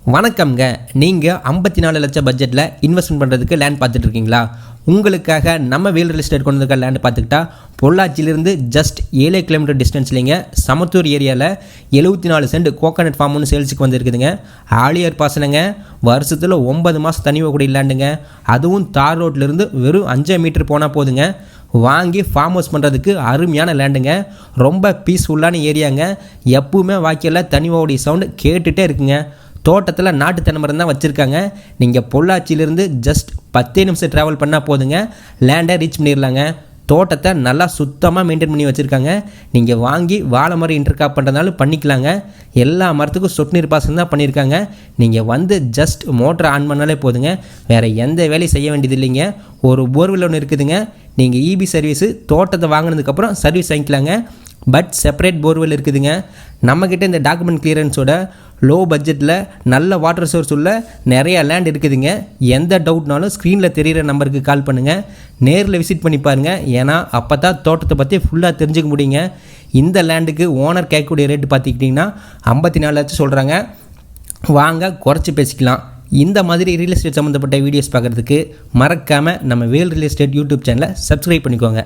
வணக்கம்ங்க. நீங்கள் ஐம்பத்தி நாலு லட்சம் பட்ஜெட்டில் இன்வெஸ்ட்மெண்ட் பண்ணுறதுக்கு லேண்ட் பார்த்துட்டு இருக்கீங்களா உங்களுக்காக நம்ம வேல் ரியல் எஸ்டேட் கொண்டு வந்திருக்க லேண்ட் பார்த்துக்கிட்டா பொள்ளாச்சியிலிருந்து ஜஸ்ட் ஏழு கிலோமீட்டர் டிஸ்டன்ஸ்லிங்க சமத்தூர் ஏரியாவில் எழுபத்தி நாலு சென்ட் கோகனட் ஃபார்ம் ஒன்று சேல்ஸுக்கு வந்திருக்குதுங்க. ஆலியர் பாசனங்க வருஷத்தில் ஒன்பது மாதம் தனி கூட லேண்டுங்க அதுவும் தார் ரோட்லேருந்து வெறும் அஞ்சு மீட்டர் போனால் போதுங்க. வாங்கி ஃபார்ம் ஹவுஸ் பண்ணுறதுக்கு அருமையான லேண்டுங்க ரொம்ப பீஸ்ஃபுல்லான ஏரியாங்க எப்பவுமே வாக்கியில் தனிவோடைய சவுண்டு கேட்டுகிட்டே இருக்குங்க. தோட்டத்தில் நாட்டு தென்னை தான் வச்சுருக்காங்க. நீங்கள் பொள்ளாச்சியிலேருந்து ஜஸ்ட் பத்தே நிமிஷம் ட்ராவல் பண்ணால் போதுங்க. லேண்டை ரீச் பண்ணிடலாங்க தோட்டத்தை நல்லா சுத்தமாக மெயின்டைன் பண்ணி வச்சுருக்காங்க. நீங்கள் வாங்கி வாழை மரம் இன்டர்காப் பண்ணுறதுனாலும் பண்ணிக்கலாங்க. எல்லா மரத்துக்கும் சொட்டு நீர் பாசனம் தான் பண்ணியிருக்காங்க நீங்கள் வந்து ஜஸ்ட் மோட்டரை ஆன் பண்ணாலே போதுங்க. வேறு எந்த வேலையும் செய்ய வேண்டியது இல்லைங்க. ஒரு போர்வெல் ஒன்று இருக்குதுங்க. நீங்கள் இபி சர்வீஸு தோட்டத்தை வாங்கினதுக்கப்புறம் சர்வீஸ் வாங்கிக்கலாங்க. பட் செப்பரேட் போர்வெல் இருக்குதுங்க. நம்மக்கிட்ட இந்த டாக்குமெண்ட் கிளியரன்ஸோட லோ பட்ஜெட்டில் நல்ல வாட்டர் சோர்ஸ் உள்ள நிறையா லேண்ட் இருக்குதுங்க. எந்த டவுட்னாலும் ஸ்க்ரீனில் தெரிகிற நம்பருக்கு கால் பண்ணுங்கள் நேரில் விசிட் பண்ணி பாருங்கள் ஏன்னா அப்போ தான் தோட்டத்தை பற்றி ஃபுல்லாக தெரிஞ்சுக்க முடியுங்க. இந்த லேண்டுக்கு ஓனர் கேட்கக்கூடிய ரேட்டு பார்த்துக்கிட்டிங்கன்னா ஐம்பத்தி நாலு லட்சம் சொல்கிறாங்க வாங்க குறைச்சி பேசிக்கலாம். இந்த மாதிரி ரியல் எஸ்டேட் சம்மந்தப்பட்ட வீடியோஸ் பார்க்குறதுக்கு மறக்காமல் நம்ம வேல் ரியல் எஸ்டேட் யூடியூப் சேனலை சப்ஸ்கிரைப் பண்ணிக்கோங்க.